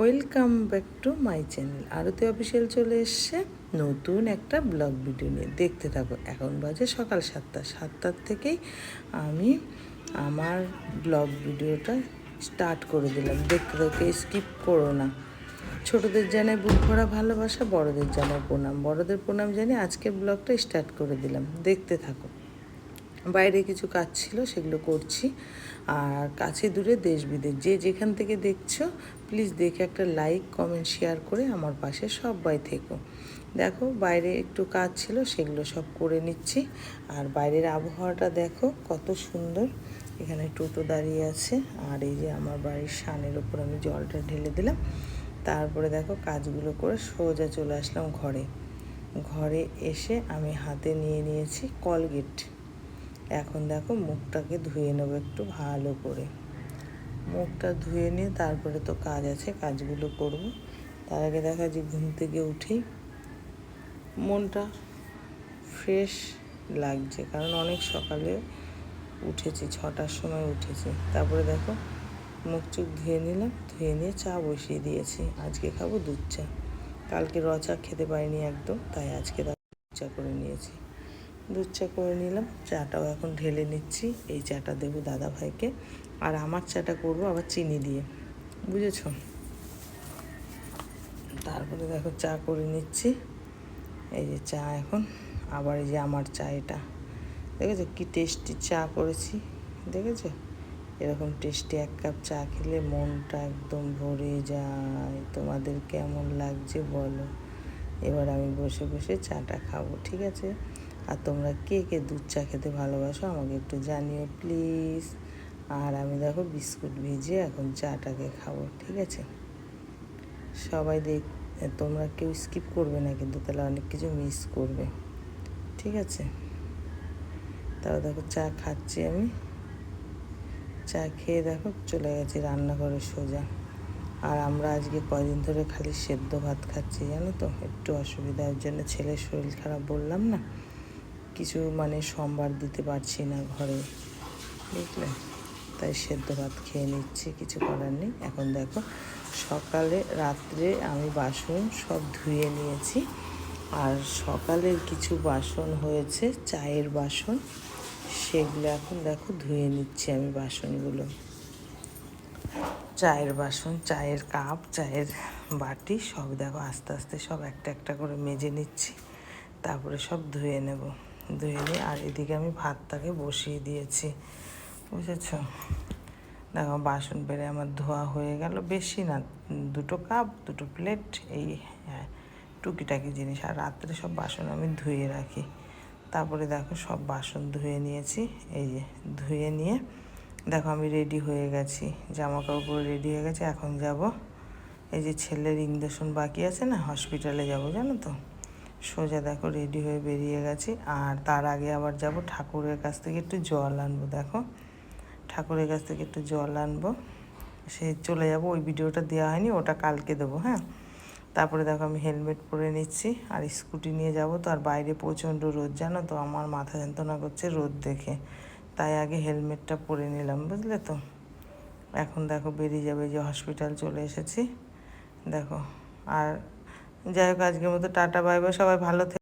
Welcome back to my channel. Arati official চলে এসছে নতুন একটা ব্লগ ভিডিও নিয়ে। দেখতে থাকো, এখন বাজে সকাল সাতটা। সাতটার থেকেই আমি আমার ব্লগ ভিডিওটা স্টার্ট করে দিলাম। দেখতে থাকো স্কিপ করো না। ছোটদের জানাই বুক ভরা ভালোবাসা, বড়দের জানাই প্রণাম। বড়দের প্রণাম জানিয়ে আজকের ব্লগটা স্টার্ট করে দিলাম। দেখতে থাকো। বাইরে কিছু কাজ ছিল, সেগুলো করছি। আর কাছে দূরে দেশ বিদেশ। যে যেখান থেকে দেখছ প্লিজ দেখে একটা লাইক কমেন্ট শেয়ার করে আমার পাশে সবাই থেকো। দেখো, বাইরে একটু কাজ ছিল, সেগুলো সব করে নিচ্ছি। আর বাইরের আবহাওয়াটা দেখো, কত সুন্দর। এখানে টোটো দাঁড়িয়ে আছে। আর এই যে আমার বাড়ির সানের ওপর আমি জলটা ঢেলে দিলাম। তারপরে দেখো, কাজগুলো করে সোজা চলে আসলাম ঘরে। ঘরে এসে আমি হাতে নিয়ে নিয়েছি কলগেট এখন দেখো মুখটাকে ধুয়ে নেব একটু ভালো করে। মুখটা ধুয়ে নিয়ে তারপরে তো কাজ আছে, কাজগুলো করব। তার আগে দেখা যে ঘুম থেকে উঠেই মনটা ফ্রেশ লাগছে, কারণ অনেক সকালে উঠেছি, ছটার সময় উঠেছি। তারপরে দেখো মুখ চুখ ধুয়ে নিলাম, ধুয়ে নিয়ে চা বসিয়ে দিয়েছি। আজকে খাব দুধ চা। কালকে র চা খেতে পারিনি একদম, তাই আজকে চা করে নিয়েছি। দুধ চা করে নিলাম। চাটাও এখন ঢেলে নিচ্ছি। এই চাটা দেবো দাদা ভাইকে। আর আমার চাটা করব আবার চিনি দিয়ে। বুঝেছ? তারপরে দেখো চা করে নিচ্ছি। এই যে চা এখন। আবার এই যে আমার চা এটা। দেখেছ? কী টেস্টি চা করেছি। দেখেছ? এরকম টেস্টি এক কাপ চা খেলে মনটা একদম ভরে যায়। তোমাদের কেমন লাগছে বলো। এবার আমি বসে বসে চাটা খাব, ঠিক আছে? আর তোমরা কে কে দুধ চা খেতে ভালোবাসো আমাকে একটু জানিও প্লিজ আর আমি দেখো বিস্কুট ভিজে এখন চাটাকে খাব, ঠিক আছে? সবাই দেখ, তোমরা কেউ স্কিপ করবে না কিন্তু, তাহলে অনেক কিছু মিস করবে, ঠিক আছে? তাও দেখো চা খাচ্ছি আমি। চা খেয়ে দেখো চলে গেছি রান্নাঘরে সোজা। আর আমরা আজকে কয়দিন ধরে খালি সেদ্ধ ভাত খাচ্ছি জানো তো? একটু অসুবিধার জন্য ছেলের শরীর খারাপ বললাম না? কিছু মানে সোমবার দিতে পারছি না ঘরে। বুঝলে? তাই সেদ্ধ ভাত খেয়ে নিচ্ছি, কিছু করার নেই। এখন দেখো, সকালে, রাত্রে আমি বাসন সব ধুয়ে নিয়েছি। আর সকালের কিছু বাসন হয়েছে, চায়ের বাসন। সেগুলো এখন দেখো ধুয়ে নিচ্ছি আমি বাসনগুলো। চায়ের বাসন, চায়ের কাপ, চায়ের বাটি সব দেখো আস্তে আস্তে সব একটা একটা করে মেজে নিচ্ছি। তারপরে সব ধুয়ে নেব। ধুয়ে নিয়ে, আর এদিকে আমি ভাতটাকে বসিয়ে দিয়েছি। বুঝেছ? দেখো, বাসন বেড়ে আমার ধোয়া হয়ে গেল। বেশি না, দুটো কাপ, দুটো প্লেট, এই হ্যাঁ টুকিটাকি জিনিস। আর রাত্রে সব বাসন আমি ধুয়ে রাখি। তারপরে দেখো, সব বাসন ধুয়ে নিয়েছি। এই যে, ধুয়ে নিয়ে, দেখো, আমি রেডি হয়ে গেছি। জামা কাপড় রেডি হয়ে গেছে, এখন যাব। এই যে ছেলের ইঞ্জেকশন বাকি আছে না, হসপিটালে যাব, জানো তো? সোজা দেখো রেডি হয়ে বেরিয়ে গেছি। আর তার আগে আবার যাব ঠাকুরের কাছ থেকে একটু জল আনব, দেখো। ঠাকুরের কাছ থেকে একটু জল আনব। সে চলে যাব, ওই ভিডিওটা দেওয়া হয়নি, ওটা কালকে দেবো হ্যাঁ। তারপরে দেখো আমি হেলমেট পরে নিচ্ছি, আর স্কুটি নিয়ে যাব তো। আর বাইরে প্রচণ্ড রোদ, জানো তো, আমার মাথা যন্ত্রণা করছে রোদ দেখে। তাই আগে হেলমেটটা পরে নিলাম, বুঝলে তো। এখন দেখো বেরিয়ে যাবে যে হসপিটাল চলে এসেছি। দেখো, আর যাই হোক আজকের মতো টাটা বাই বাই সবাই ভালো